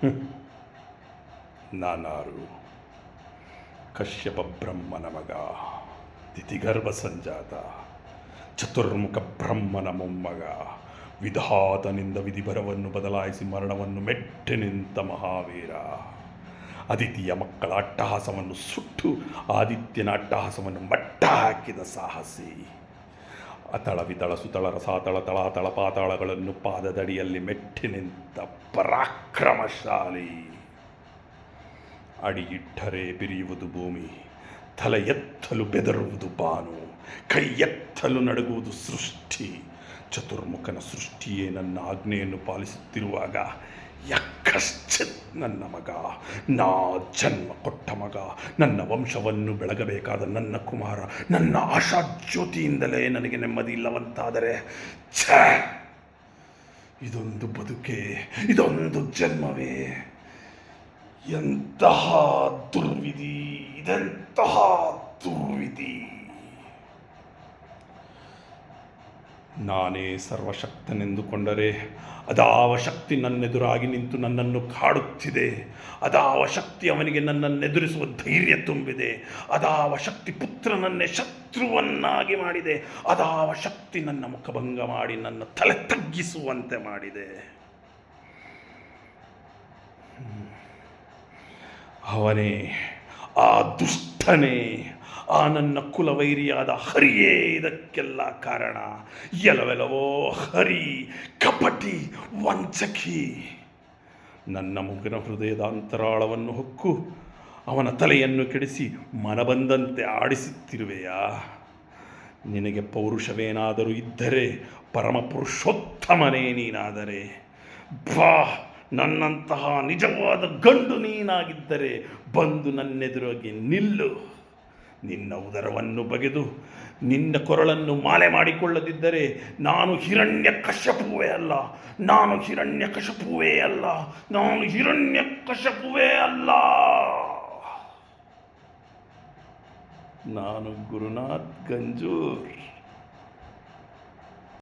ನಾನಾರು ಕಶ್ಯಪ ಬ್ರಹ್ಮನ ಮಗ, ತಿಥಿಗರ್ಭ ಸಂಜಾತ, ಚತುರ್ಮುಖ ಬ್ರಹ್ಮನ ಮೊಮ್ಮಗ ವಿಧಾತನಿಂದ ವಿಧಿಭರವನ್ನು ಬದಲಾಯಿಸಿ ಮರಣವನ್ನು ಮೆಟ್ಟಿ ನಿಂತ ಮಹಾವೀರ. ಅದಿತಿಯ ಮಕ್ಕಳ ಅಟ್ಟಹಾಸವನ್ನು ಸುಟ್ಟು ಆದಿತ್ಯನ ಅಟ್ಟಹಾಸವನ್ನು ಮಟ್ಟ ಹಾಕಿದ ಸಾಹಸಿ. ಅತಳ ವಿತಳ ಸುತಳ ರಸಾತಳ ತಳಾತಳ ಪಾತಾಳಗಳನ್ನು ಪಾದದಡಿಯಲ್ಲಿ ಮೆಟ್ಟಿ ನಿಂತ ಪರಾಕ್ರಮಶಾಲಿ. ಅಡಿಯಿಟ್ಟರೆ ಬಿರಿಯುವುದು ಭೂಮಿ ತಲೆ ಎತ್ತಲು ಬೆದರುವುದು ಬಾನು ಕೈ ಎತ್ತಲು ನಡುಗುವುದು ಸೃಷ್ಟಿ. ಚತುರ್ಮುಖನ ಸೃಷ್ಟಿಯೇ ನನ್ನ ಆಜ್ಞೆಯನ್ನು ಪಾಲಿಸುತ್ತಿರುವಾಗ ಯಕ್ಕಶ್ಚಿತ್ ನನ್ನ ಮಗ, ನಾ ಜನ್ಮ ಕೊಟ್ಟ ಮಗ, ನನ್ನ ವಂಶವನ್ನು ಬೆಳಗಬೇಕಾದ ನನ್ನ ಕುಮಾರ, ನನ್ನ ಆಶಾ ಜ್ಯೋತಿಯಿಂದಲೇ ನನಗೆ ನೆಮ್ಮದಿ ಇಲ್ಲವಂತಾದರೆ, ಛ! ಇದೊಂದು ಬದುಕೆ, ಇದೊಂದು ಜನ್ಮವೇ? ಎಂತಹ ದುರ್ವಿಧಿ, ಇದೆಂತಹ ದುರ್ವಿಧಿ? ನಾನೇ ಸರ್ವಶಕ್ತನೆಂದುಕೊಂಡರೆ ಅದಾವ ಶಕ್ತಿ ನನ್ನೆದುರಾಗಿ ನಿಂತು ನನ್ನನ್ನು ಕಾಡುತ್ತಿದೆ. ಅದಾವ ಶಕ್ತಿ ಅವನಿಗೆ ನನ್ನನ್ನು ಎದುರಿಸುವ ಧೈರ್ಯ ತುಂಬಿದೆ. ಅದಾವ ಶಕ್ತಿ ಪುತ್ರನನ್ನೇ ಶತ್ರುವನ್ನಾಗಿ ಮಾಡಿದೆ. ಅದಾವ ಶಕ್ತಿ ನನ್ನ ಮುಖಭಂಗ ಮಾಡಿ ನನ್ನ ತಲೆ ತಗ್ಗಿಸುವಂತೆ ಮಾಡಿದೆ. ಅವನೇ ಆ ದುಷ್ಟನೇ. ಆ ನನ್ನ ಕುಲವೈರಿಯಾದ ಹರಿಯೇ ಇದಕ್ಕೆಲ್ಲ ಕಾರಣ. ಎಲವೆಲವೋ ಹರಿ, ಕಪಟಿ, ವಂಚಕಿ. ನನ್ನ ಮುಗಿನ ಹೃದಯದ ಅಂತರಾಳವನ್ನು ಹೊಕ್ಕು, ಅವನ ತಲೆಯನ್ನು ಕೆಡಿಸಿ ಮನಬಂದಂತೆ ಆಡಿಸುತ್ತಿರುವೆಯಾ? ನಿನಗೆ ಪೌರುಷವೇನಾದರೂ ಇದ್ದರೆ ಪರಮ ಪುರುಷೋತ್ತಮನೇ ನೀನಾದರೆ. ಬಾ, ನನ್ನಂತಹ ನಿಜವಾದ ಗಂಡು ನೀನಾಗಿದ್ದರೆ, ಬಂದು ನನ್ನೆದುರಾಗಿ ನಿಲ್ಲು. ನಿನ್ನ ಉದರವನ್ನು ಬಗೆದು ನಿನ್ನ ಕೊರಳನ್ನು ಮಾಲೆ ಮಾಡಿಕೊಳ್ಳದಿದ್ದರೆ ನಾನು ಹಿರಣ್ಯ ಕಶಪುವೇ ಅಲ್ಲ. ನಾನು ಹಿರಣ್ಯ ಕಶಪುವೇ ಅಲ್ಲ. ನಾನು ಹಿರಣ್ಯ ಕಶಪುವೇ ಅಲ್ಲ. ನಾನು ಗುರುನಾಥ್ ಗಂಜೂರ್.